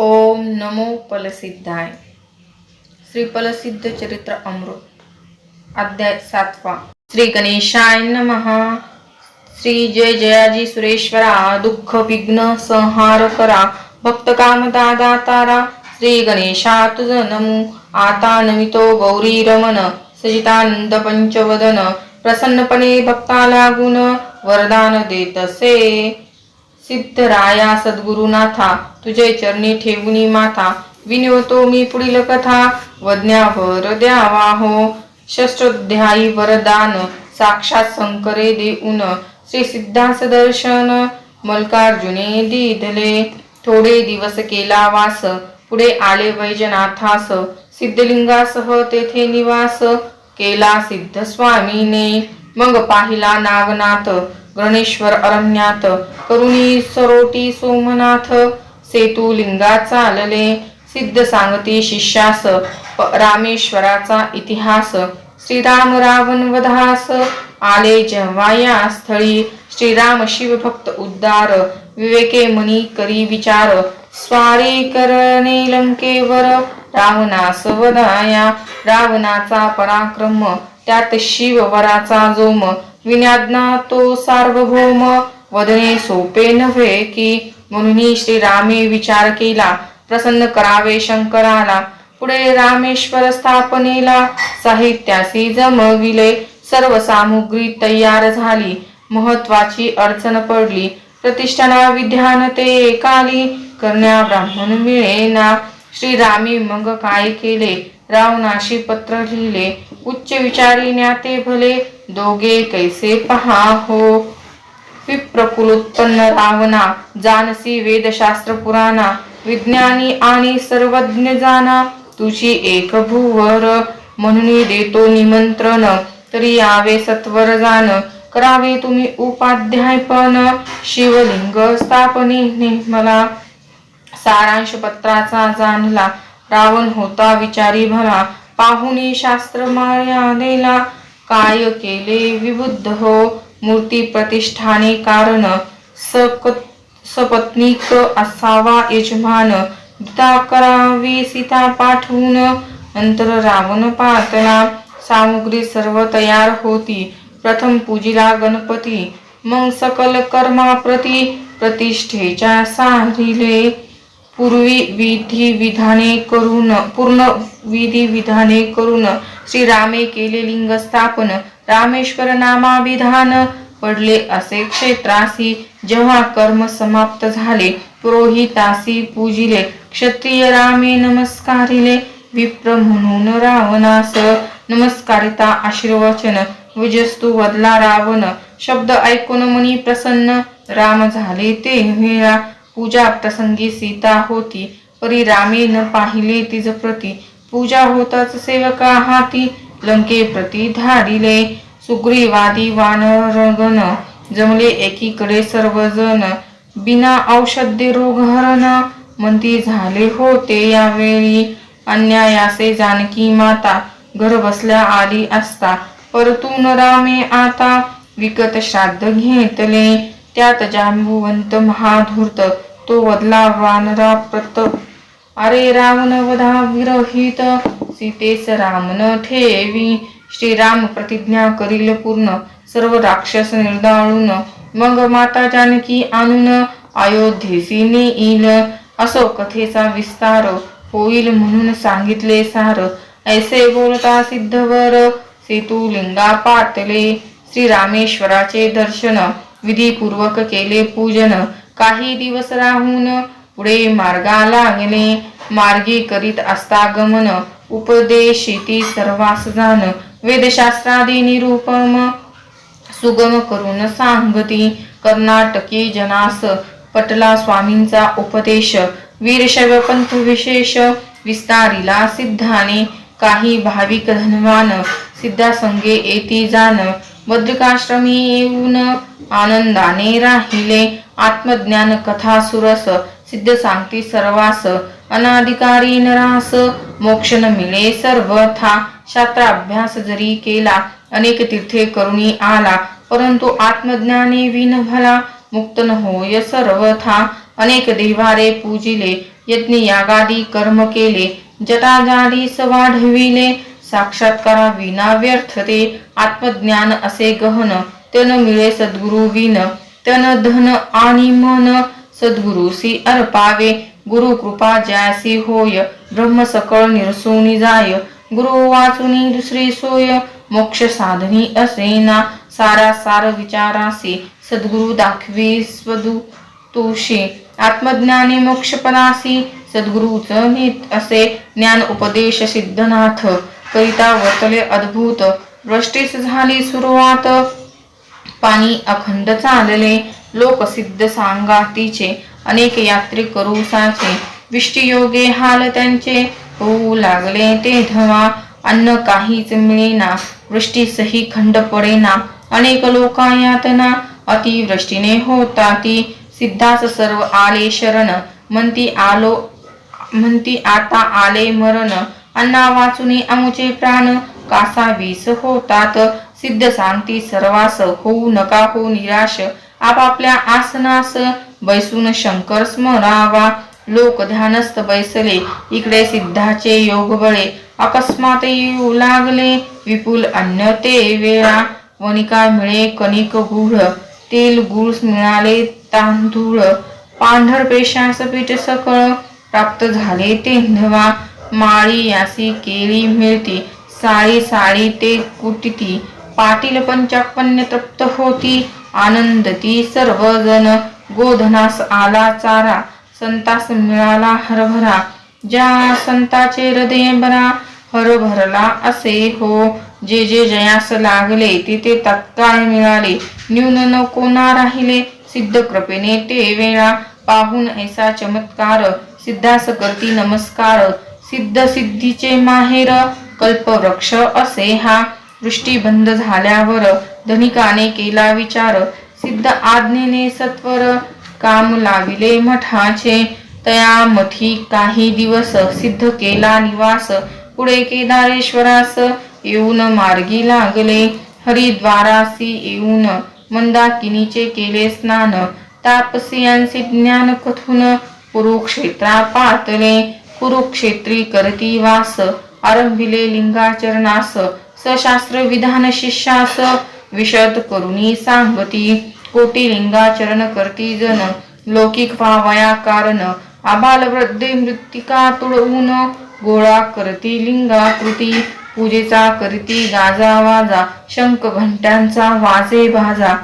ओम नमो पलसिद्धाय श्री पलसिद्ध चरित्र अमृत. अध्याय सातवा. श्री गणेशाय नमः. श्री जय जयाजी सुरेश्वरा दुःख विघ्न संहार करा. भक्त कामदा तारा. श्री गणेशा तुझ नमो आता नमितो गौरी रमण सजितानंद पंचवदन. प्रसन्नपणे भक्ता लागून वरदान देतसे. सिद्धराया सद्गुरुनाथा तुझे चरणी ठेवणी माथा विनवतो मी पुढील कथा वज्ञावर द्यावा हो. षष्टोध्यायी वरदान साक्षात शंकरे देऊन श्री सिद्धास दर्शन मल्कार्जुने दिधले थोडे दिवस केला वास पुढे आले वैजनाथास सिद्धलिंगासह तेथे निवास केला सिद्ध स्वामीने. मग पाहिला नागनाथ गणेश्वर अरण्यात. करुणी सरोटी सोमनाथ सेतू लिंगा चालले सिद्ध सांगती शिष्यास रामेश्वराचा इतिहास. श्रीराम रावण वधास आले जेव्हा या स्थळी. श्रीराम शिवभक्त उद्धार विवेके मनी करी विचार. स्वारी करणे लंकेवर रावणास वधाया. रावणाचा पराक्रम त्यात शिववराचा जोम. विज्ञाना तो सार्वभौम वदने सोपे नव्हे की म्हणून श्रीरामे विचार केला प्रसन्न करावे शंकराला. पुढे रामेश्वर स्थापनेला साहित्यासी जमविले सर्व सामुग्री तयार झाली महत्वाची अडचण पडली. प्रतिष्ठाना विध्यान ते एकाली करण्या ब्राह्मण मिळेना. श्रीरामी मग काय केले? रावणाशी पत्र लिहिले. उच्च विचारी ते भले दोघे कैसे पहा हो? विप्रकुलोत्पन्न रावणा जानसी वेदशास्त्र पुराणा विज्ञानी आणि सर्वज्ञ जाना तुझी एक भूवर. म्हणून देतो निमंत्रण तरी यावे सत्वर जाण. करावे तुम्ही उपाध्याय पण. शिवलिंग स्थापने मला सारांश पत्राचा जाणला. रावण होता विचारी भला पाहुणी शास्त्र मर्यादेला काय केले विबुद्ध हो मूर्ती प्रतिष्ठाने कारण सक सपत्नीक असावा यजमान. दुता करावी सीता पाठवून नंतर रावण पातला सामुग्री सर्व तयार होती. प्रथम पूजिला गणपती. मग सकल कर्माप्रती प्रतिष्ठेच्या सारिले पूर्वी विधी विधाने करून पूर्ण विधी विधाने करून श्रीरामे केले लिंग स्थापन रामेश्वर नामाभिधान पडले असे क्षेत्रासी जेव्हा कर्म समाप्त झाले पुरोहितासी पूजिले क्षत्रिय रामे नमस्कारिले विप्र म्हणून रावणास नमस्कारिता आशीर्वचन विजस्तु वदला रावण शब्द ऐकून मनी प्रसन्न राम झाले ते वेळा पूजा प्रसंगी सीता होती. परी रामे न पाहिले तिज प्रती. पूजा होताच सेवका हाती. लंके प्रती धाडिले. सुग्रीवादी वानरगण जमले एकीकडे सर्वजण बिना औषधे रोगहरण मंती झाले होते यावेळी. अन्यायासे जानकी माता. घर बसल्या आली असता. परतून रामे आता विकत श्राद्ध घेतले. त्यात जांबुवंत महाधूर्त. तो वदला वानरा प्रत अरे रावण वधा विरहित सीतेस रामन ठेवी श्रीराम प्रतिज्ञा करील पूर्ण सर्व राक्षस निर्दाळून मग माता जानकी आणून अयोध्येसी नेईल असो कथेचा विस्तार होईल म्हणून सांगितले सार ऐसे बोलता सिद्धवर सेतू लिंगा पातले श्री रामेश्वराचे दर्शन विधीपूर्वक केले पूजन काही दिवस राहून पुढे मार्गा लागले मार्गी करीत असता गमन उपदेशिती सर्वास जाण वेदशास्त्रादी निरूपम सुगम करून सांगती. कर्नाटकी जनास पटला स्वामींचा उपदेश. वीरशैव पंथ विशेष विस्तारिला सिद्धाने. काही भाविक धनवान सिद्धासंगे येती जाण बद्रिकाश्रमी येऊन आनंदाने राहिले. आत्मज्ञान कथा सुरस सिद्ध सांगती सर्वास अनाधिकारी नरास मोक्षण मिळे सर्वथा. शास्त्राभ्यास जरी केला अनेक तीर्थे करुणी आला परंतु आत्मज्ञाने विन भला मुक्त न होय सर्वथा. अनेक देवारे पूजिले यज्ञ यागादी कर्म केले जटाजाडी वाढविले साक्षात्कारा विना व्यर्थ ते आत्मज्ञान असे गहन तन मिळे सद्गुरु विन तन धन आणि मन सद्गुरुसी अर्पावे गुरु कृपा ज्यासी होय ब्रह्म सकळ निरसोनी जाय गुरु वाचुनी दुसरी सोय मोक्ष साधनी असेना सारा सार विचारासी सद्गुरु दाखवी स्वदू तुषी आत्मज्ञानी मोक्षपणासी सद्गुरुच नीत असे ज्ञान उपदेश सिद्धनाथ करिता वर्तले अद्भुत. वृष्टीस झाली सुरुवात. पाणी अखंड चालले लोकसिद्ध सांगा तिचे अनेक यात्री करू साचे विष्टियोगे हाल त्यांचे. होऊ लागले ते धवा अन्न काहीच मिळेना. वृष्टीसही खंड पडेना. अनेक लोका यातना अतिवृष्टीने होता ती सिद्धास सर्व आले शरण. म्हणती आलो म्हणती आता आले मरण. अन्ना वाचुनी अमुचे प्राण कासा वीस होतात. सिद्ध सांगती सर्वास होऊ नका हो निराश. आपापल्या आसनास बैसून शंकर स्मरावा. लोक ध्यानस्थ बैसले इकडे सिद्धाचे योग बळे. अकस्मात येऊ लागले विपुल अन्न ते वेळा. वनिका मिळे कणिक गुढ तेल गुळ मिळाले तांदूळ. पांढर पेशास पीठ सकळ प्राप्त झाले तेंधवा माळी यासी केळी मिळती. साळी साळी ते कुटिती. पाटील पंचापन्न तप्त होती. आनंदती सर्वजण. गोधनास आला चारा. संतास मिळाला हरभरा. ज्या संताचे हृदय बरा हरभरला असे हो. जे जे जयास लागले तिथे तत्काळ मिळाले. न्यून न कोणा राहिले. सिद्ध कृपेने ते वेळा पाहून ऐसा चमत्कार. सिद्धास करती नमस्कार. सिद्ध सिद्धीचे माहेर कल्पवृक्ष असे हा वृष्टी बंद झाल्यावर धनिकाने केला विचार. सिद्ध आज्ञेने सत्वर काम लाविले मठाचे. तया मठी काही दिवस सिद्ध केला निवास. पुढे केदारेश्वरास येऊन मार्गी लागले. हरिद्वारासी येऊन मंदाकिनीचे केले स्नान. तापसियांचे ज्ञान कथून कुरुक्षेत्रा पातले. कुरुक्षेत्री करती वास आरंभिले लिंगाचरणास सशास्त्र विधान शिष्यास विशद करुणी सांगती. कोटी लिंगाचरण करती जन लौकिक व्हावया कारण आबाल वृद्धे मृत्तिका तुळवून गोळा करती लिंगाकृती. पूजेचा करती गाजा वाजा शंख घंट्यांचा वाजे भाजा.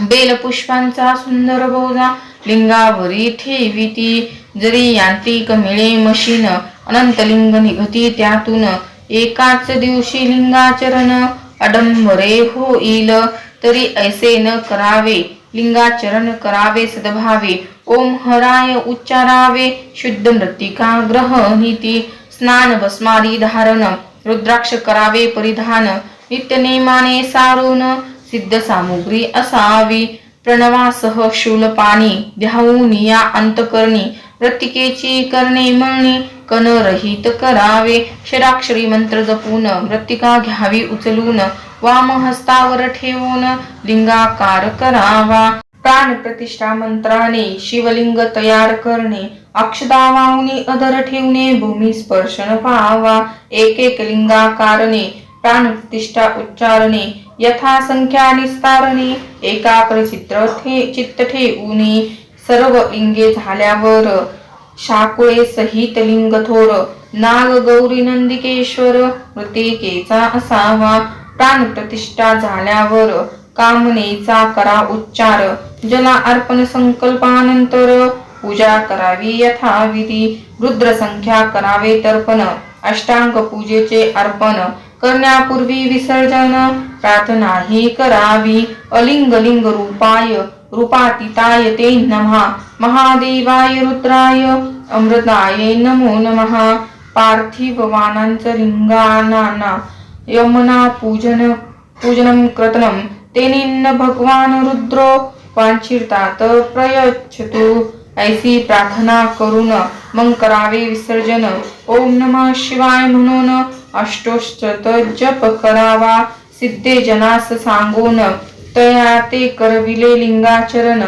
बेलपुष्पांचा सुंदर बोजा लिंगावरी ठेविती. जरी यांत्रिक मिळे मशीन अनंतलिंग निघती त्यातून एकाच दिवशी लिंगाचरण अडंबरे होईल. तरी ऐसे न करावे लिंगाचरण करावे सद्भावे. ओम हराय उच्चारावे शुद्ध मृत्तिका ग्रह नीती. स्नान भस्मादी धारण रुद्राक्ष करावे परिधान. नित्य नेमाने सारून सिद्ध सामुग्री असावी. प्रणवासह शूलपाणी ध्याऊन या अंतकरणी. मृत्तिकेची करणे मळणे कन रहित करावे. शराक्षरी मंत्र जपून मृत्तिका घ्यावी उचलून. वाम हस्तावर ठेवून लिंगाकार करावा. प्राण प्रतिष्ठा मंत्राने शिवलिंग तयार करणे. अक्षदा वाहुनी अधर ठेवणे भूमी स्पर्शन पाहावा एक एक लिंगाकारणे प्राण प्रतिष्ठा उच्चारणे. यथा संख्या निस्तारणे. एकाग्र चित्र ठे चित्त ठेवणे सर्व लिंगे झाल्यावर शाकुळे सहित लिंग थोर नाग गौरी नंदिकेश्वर मृतिकेचा असावा प्राण प्रतिष्ठा झाल्यावर कामनेचा करा उच्चार जला अर्पण संकल्पानंतर पूजा करावी यथाविधी रुद्र संख्या करावे तर्पण अष्टांग पूजेचे अर्पण करण्यापूर्वी विसर्जन प्रार्थनाही करावी अलिंग लिंग रूपाय रूपातीताय ते नमः। महादेवाय रुद्राय अमृताय नमो नमः। पार्थिववानांचं लिंगानाना यमुना पूजन पूजनं कृतनं तेनिन्न भगवान रुद्रो वांछिरतात प्रयच्छतु। ऐसी प्रार्थना करून मग करावे विसर्जन। ओम नमः शिवाय म्हणून अष्टोश्चत जप करावा। सिद्धे जनास सांगून। तया ते करविले लिंगाचरण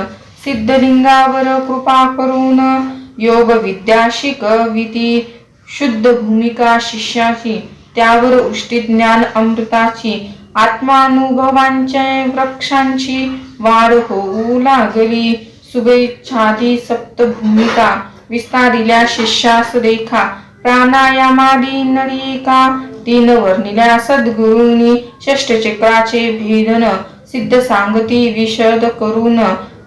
सिद्धलिंगावर कृपा करून. योग विद्या शिकविती शुद्ध भूमिका शिष्याची त्यावर उष्टी ज्ञान अमृताची आत्मानुभवांच्या वृक्षांची वाढ होऊ लागली. शुभेच्छादी सप्त भूमिका विस्तारिल्या शिष्यास रेखा प्राणायामादी नलिका तीन वर्णिल्या सद्गुरूंनी षष्टचक्राचे भेदन सिद्ध सांगती विशद करून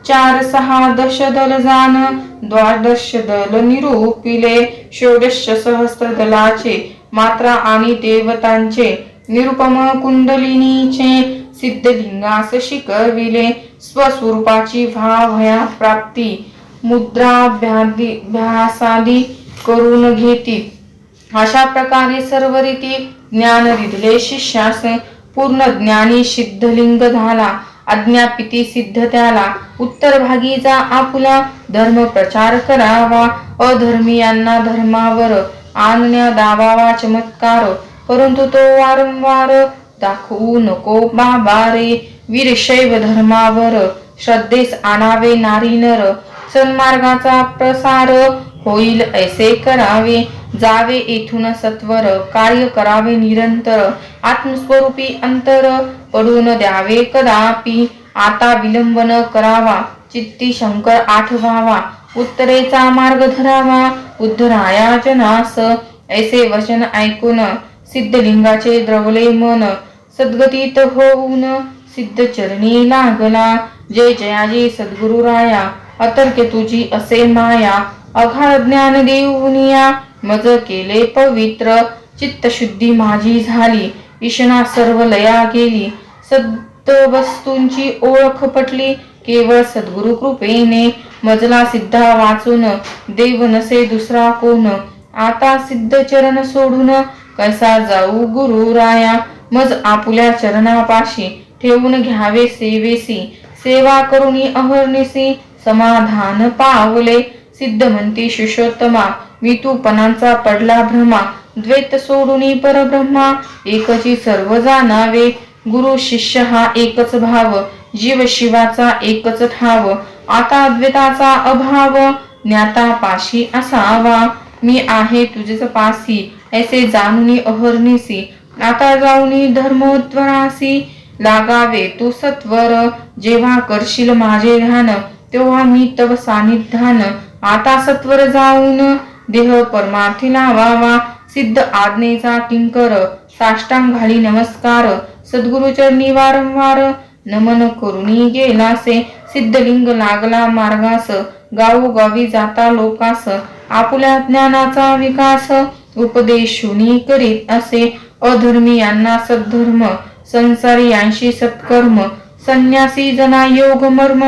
चार सहा दश दल जान द्वादश दल निरूपिले षोडश सहस्त्र दलाचे मात्रा आणि देवतांचे निरुपम कुंडलिनीचे सिद्धलिंगास शिकविले स्वस्वरूपाची भावया प्राप्ती मुद्राभ्यासादी करून घेती. अशा प्रकारे सर्व रीती ज्ञान रिधले शिष्यास पूर्ण ज्ञानी सिद्धलिंग झाला. अज्ञापिती सिद्ध त्याला. उत्तर भागी जा आपुला धर्म प्रचार करावा. अधर्मीयांना धर्मावर आणण्या दाबावा चमत्कार. परंतु तो वारंवार दाखवू नको बाबा रे. वीरशैव धर्मावर श्रद्धेस आणावे नारी नर. सन्मार्गाचा प्रसार होईल ऐसे करावे जावे येथून सत्वर कार्य करावे निरंतर आत्मस्वरूपी अंतर पडून द्यावे कदापि. आता विलंब न करावा चित्ती शंकर आठवावा उत्तरेचा मार्ग धरावा उद्धराया जनास ऐसे वचन ऐकून सिद्धलिंगाचे द्रवले मन सद्गतीत होऊन सिद्ध चरणी लागला. जय जयाजी सद्गुरु अतर्के तुझी असे माया अघाळ ज्ञान देऊनिया मज केले पवित्र चित्तशुद्धी माझी झाली. ईशना सर्व लया गेली. सद्द वस्तूंची ओळख पटली. केवळ सद्गुरु कृपेने मजला सिद्धा वाचून देव नसे दुसरा कोण? आता सिद्ध चरण सोडून कसा जाऊ गुरु राया? मज आपुल्या चरणापाशी ठेवून घ्यावे सेवेसी. सेवा करुणी अहर्निसी. समाधान पावले सिद्ध म्हणती शिशोत्तमा मी तू पणांचा पडला भ्रमा द्वैत सोडून परब्रह्मा एकची सर्व जाणावे. गुरु शिष्य हा एकच भाव जीव शिवाचा एकच ठाव. आता अद्वैताचा अभाव ज्ञाता पाशी असावा. मी आहे तुझेच पासी ऐसे जाणून अहर्निसी. आता जाऊनी धर्मोत्वरासी लागावे तू सत्वर जेव्हा करशील माझे ध्यान तेव्हा मी तव सानिध्यान आता सत्वर जाऊन देह परमार्थी लावावा सिद्ध आज्ञेचा किंकर साष्टांग घाली नमस्कार सद्गुरुचरणी वारंवार नमन करुणी गेलासे सिद्धलिंग लागला मार्गास गावोगावी जाता लोकास आपुल्या ज्ञानाचा विकास उपदेशुनी करीत असे अधर्मीयांना सद्धर्म संसारी यांशी सत्कर्म संन्यासी जना योग मर्म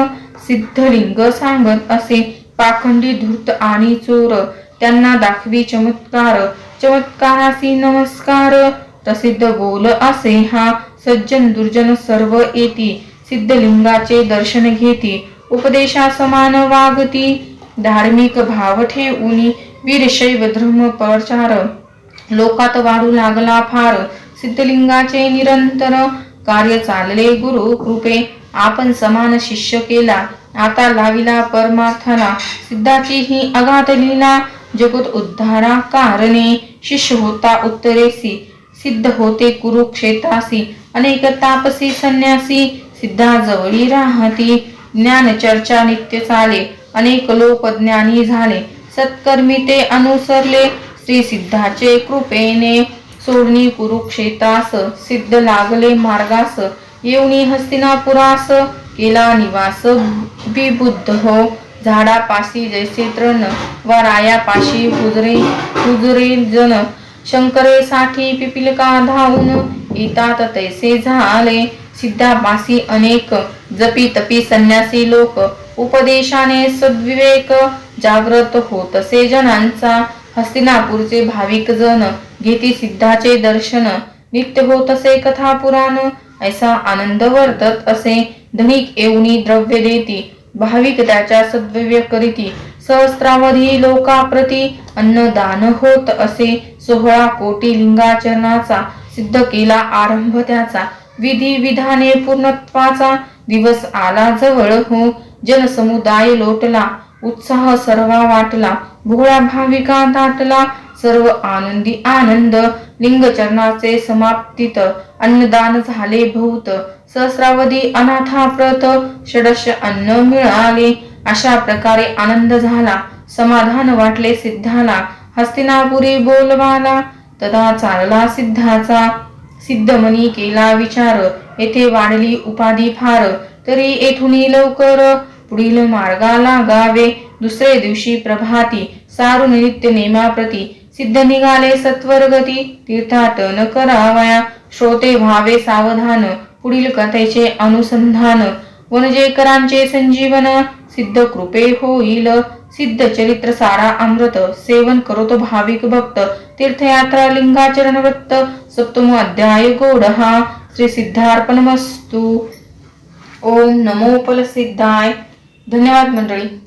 सिद्धलिंग सांगत असे पाखंडी धूर्त आणि चोर त्यांना दाखवी चमत्कार. चमत्कारासी नमस्कार. प्रसिद्ध बोल असे हा सज्जन दुर्जन सर्व येती. सिद्धलिंगाचे दर्शन घेती. उपदेशा समान वागती. धार्मिक भाव ठेवूनी वीरशैव धर्म प्रचार. लोकात वाढू लागला फार. सिद्धलिंगाचे निरंतर कार्य चालले गुरु कृपे. आपण समान शिष्य केला. आता लाविला परमार्थाला. सिद्धाची ही अगाध लीला. जगत उद्धारा कारणे. शिष्य होता उत्तरेसी. सिद्ध होते कुरुक्षेत्रासी. अनेक तापसी संन्यासी. सिद्धाजवळी राहती. ज्ञान चर्चा नित्य चाले. अनेक लोक ज्ञानी झाले. सत्कर्मी ते अनुसरले. श्री सिद्धाचे कृपेने सोडणी कुरुक्षेत्रास सिद्ध लागले मार्गास. येऊनी हस्तिनापुरास केला निवास. विबुद्ध हो झाडापाशी जैसे तृण व रायापाशी हुजरे हुजरे जन. शंकरेसाठी पिपिलका धावून येतात तैसे झाले. सिद्धापासी अनेक जपी तपी संन्यासी लोक. उपदेशाने सद्विवेक जागृत होतसे जनांचा. हस्तिनापूरचे भाविक जन घेती सिद्धाचे दर्शन. नित्य होतसे कथा पुराण ऐसा आनंद वर्तत असे धनिक येऊनी द्रव्य देती भाविक त्याच्या सद्व्यय करीती. सहस्रावधी लोकाप्रती अन्नदान होत असे सोहळा कोटी लिंगाचरणाचा सिद्ध केला आरंभ त्याचा. विधी विधाने पूर्णत्वाचा दिवस आला जवळ हो जनसमुदाय लोटला उत्साह सर्वा वाटला. भोळा भाविका दाटला सर्व आनंदी आनंद लिंगचरणाचे समाप्तीत अन्नदान झाले भूत. सहस्रावधी अनाथाप्रत षडश अन्न मिळाले. अशा प्रकारे आनंद झाला. समाधान वाटले सिद्धाला. हस्तिनापुरी बोलवाला. तदा चालला सिद्धाचा. सिद्धमनी केला विचार. येथे वाढली उपाधी फार. तरी येथुनी लवकर पुढील मार्गाला गावे दुसरे दिवशी प्रभाती सारू नित्य नेमाप्रती सिद्ध निघाले सत्वर गती तीर्थात न करावया. श्रोते व्हावे सावधान. पुढील कथेचे अनुसंधान. वनजेकरांचे संजीवन. सिद्ध कृपे होईल. सिद्ध चरित्र सारा अमृत. सेवन करोतो भाविक भक्त. तीर्थयात्रा लिंगाचरण वृत्त सप्तम अध्याय गोड हा श्री सिद्धार्पणमस्तु. ओम नमो सिद्धाय धन्यवाद मंडळी.